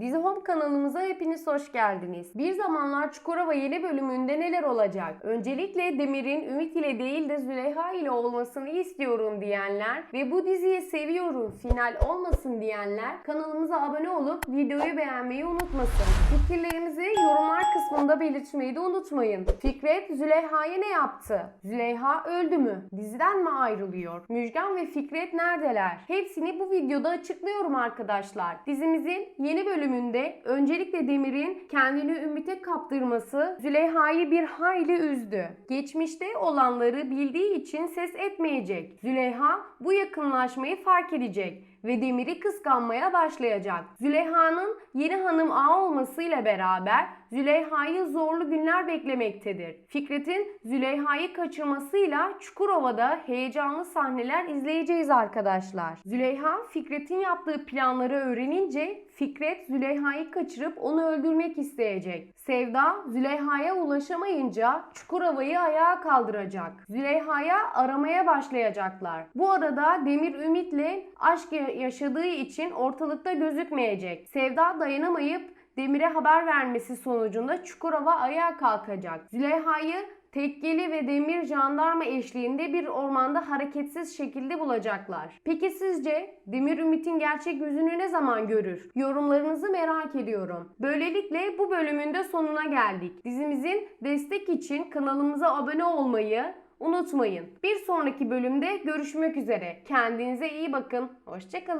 Dizi Home kanalımıza hepiniz hoş geldiniz. Bir zamanlar Çukurova yeni bölümünde neler olacak? Öncelikle Demir'in Ümit ile değil de Züleyha ile olmasını istiyorum diyenler ve bu diziyi seviyorum final olmasın diyenler kanalımıza abone olup videoyu beğenmeyi unutmasın. Fikirlerinizi yorumlar kısmında belirtmeyi de unutmayın. Fikret Züleyha'ya ne yaptı? Züleyha öldü mü? Diziden mi ayrılıyor? Müjgan ve Fikret neredeler? Hepsini bu videoda açıklıyorum arkadaşlar. Dizimizin yeni bölümünde öncelikle Demir'in kendini Ümit'e kaptırması Züleyha'yı bir hayli üzdü. Geçmişte olanları bildiği için ses etmeyecek. Züleyha bu yakınlaşmayı fark edecek ve Demir'i kıskanmaya başlayacak. Züleyha'nın yeni hanım ağa olmasıyla beraber Züleyha'yı zorlu günler beklemektedir. Fikret'in Züleyha'yı kaçırmasıyla Çukurova'da heyecanlı sahneler izleyeceğiz arkadaşlar. Züleyha Fikret'in yaptığı planları öğrenince Fikret Züleyha'yı kaçırıp onu öldürmek isteyecek. Sevda Züleyha'ya ulaşamayınca Çukurova'yı ayağa kaldıracak. Züleyha'ya aramaya başlayacaklar. Bu arada Demir Ümit'le aşk yaşadığı için ortalıkta gözükmeyecek. Sevda dayanamayıp Demir'e haber vermesi sonucunda Çukurova ayağa kalkacak. Züleyha'yı Tekkeli ve Demir jandarma eşliğinde bir ormanda hareketsiz şekilde bulacaklar. Peki sizce Demir Ümit'in gerçek yüzünü ne zaman görür? Yorumlarınızı merak ediyorum. Böylelikle bu bölümün de sonuna geldik. Dizimizin destek için kanalımıza abone olmayı unutmayın. Bir sonraki bölümde görüşmek üzere. Kendinize iyi bakın. Hoşçakalın.